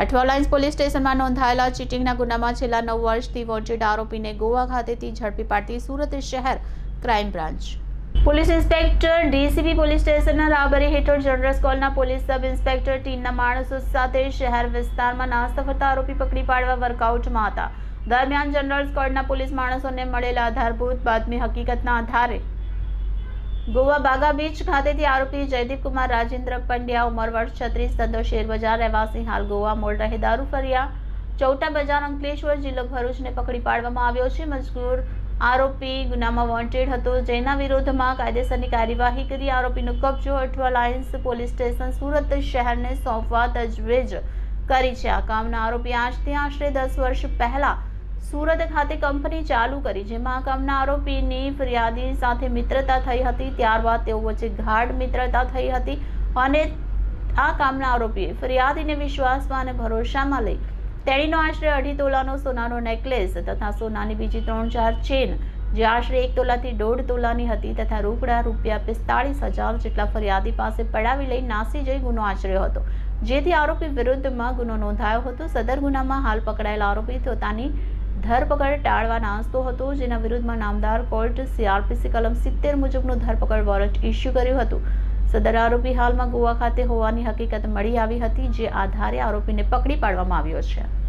Athwa lines police સ્ટેશનમાં નોંધાયેલા ચીટિંગના ગુનામાં છેલ્લા નવ વર્ષથી વોન્ટેડ આરોપીને ગોવા ખાતેથી ઝડપી પાડતી સુરત શહેર crime branch. Police inspector DCB police સ્ટેશનના રાબરી હેઠળ જનરલ સ્કોલના પોલીસ સબ ઇન્સ્પેક્ટર ટીમના માણસો સાથે શહેર વિસ્તારમાં નાસ્તા ફરતા આરોપી પકડી પાડવા વર્કઆઉટમાં હતા. દરમિયાન જનરલ સ્કોડના પોલીસ માણસોને મળેલા આધારભૂત બાતમી હકીકતના આધારે ગોવા બાગા બીચ ખાતેથી આરોપી જયદીપ કુમાર રાજેન્દ્ર પંડ્યા ઉંમર છત્રીસ, ધંધો શેરબજાર, રહેવાસી, હાલ ગોવા, મોલ રહે દારૂ ફર્યા. ચૌટા બજાર અંકલેશ્વર જિલ્લો ભરૂચને પકડી પાડવામાં આવ્યો છે. મજગૂર આરોપી ગુનામાં વોન્ટેડ હતો. જેના વિરોધમાં કાયદેસરની કાર્યવાહી કરી આરોપીનો કબજો Athwa lines police station Surat શહેરને સોંપવા તજવીજ કરી છે. આ કામના આરોપી આજથી આશરે દસ વર્ષ પહેલા સુરત ખાતે કંપની ચાલુ કરી, જેમાં કામના આરોપીની ફરિયાદી સાથે મિત્રતા થઈ હતી. ત્યારબાદ તેઓ વચ્ચે ગાઢ મિત્રતા થઈ હતી અને આ કામના આરોપીએ ફરિયાદીને વિશ્વાસમાં અને ભરોસામાં લઈ તેણીનો આશરે અઢી તોલાનો સોનાનો નેકલેસ તથા સોનાની બીજી ત્રણ ચાર ચેન, જે આશરે એક તોલાથી દોઢ તોલાની હતી તથા રોકડા રૂપિયા પિસ્તાળીસ હજાર જેટલા ફરિયાદી પાસે પડાવી લઈ નાસી જઈ ગુનો આચર્યો હતો. જેથી આરોપી વિરુદ્ધમાં ગુનો નોંધાયો હતો. સદર ગુનામાં હાલ પકડાયેલા આરોપી પોતાની ધરપકડ ટાળવા નાસતો હતો, જેના વિરુદ્ધમાં નામદાર કોર્ટ સીઆરપીસી કલમ સિત્તેર મુજબનું ધરપકડ વોરંટ ઇસ્યુ કર્યું હતું. સદર આરોપી હાલમાં ગોવા ખાતે હોવાની હકીકત મળી આવી હતી, જે આધારે આરોપીને પકડી પાડવામાં આવ્યો છે.